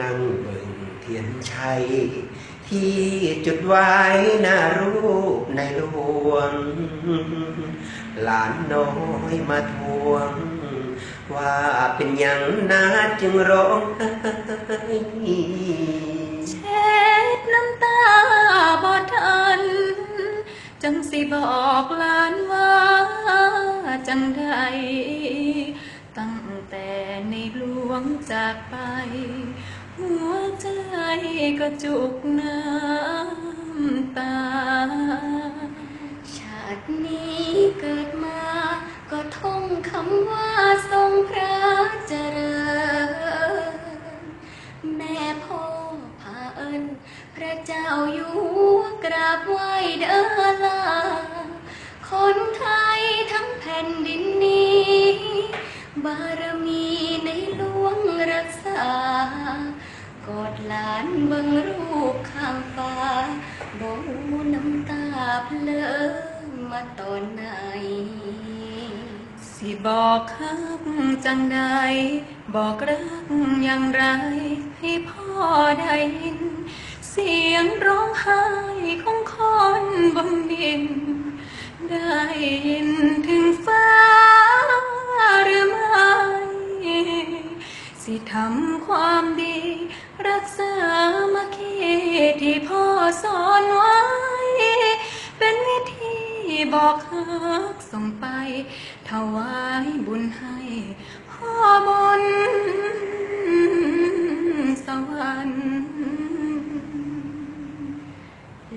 นั่งเบิ่งเทียนชัย ที่จุดไว้หน้ารูปในหลวง หลานน้อยมาทวง ว่าเป็นหยังนาจึงร้องไห้เช็ดน้ำตาบ่ทัน จังสิบอกหลานว่าจังใดตั้งแต่ในหลวงจากไป ก็จุกน้ำตา ชาตินี้เกิดมา ก็ท่องคำว่าทรงพระเจริญ แม่พ่อพาเอิญพระเจ้าอยู่หัวกราบไหว้เด้อลา คนไทยทั้งแผ่นดินนี้ บาร หลานเบิ่งรูปข้างฟ้าบ่หูน้ำตาเพลิงมาตอนไหน สิบอกคักจังใดบอกรักอย่างไร ให้พ่อได้ยิน เสียงร้องไห้ของคนบนดินได้ยินถึง สิทำความดี รักษามาคีที่พ่อสอนไว้ เป็นวิธีบอกฮักส่งไป ถวายบุญให้พ่อบนสวรรค์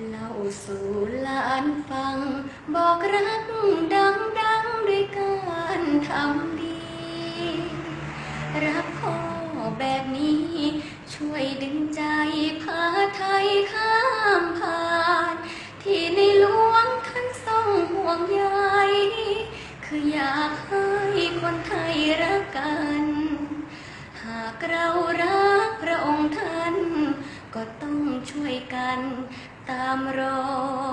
เล่าสู่ลานฟัง บอกรักดังดังๆด้วยการทำ ช่วยดึงใจพาไทยข้ามผ่าน ที่ในหลวงท่านทรงห่วงใยคืออยากให้คนไทยรักกัน หากเรารักพระองค์ท่าน ก็ต้องช่วยกันตามรอย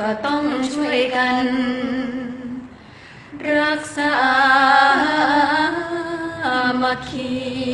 ก็ต้องช่วยกัน รักษามาคี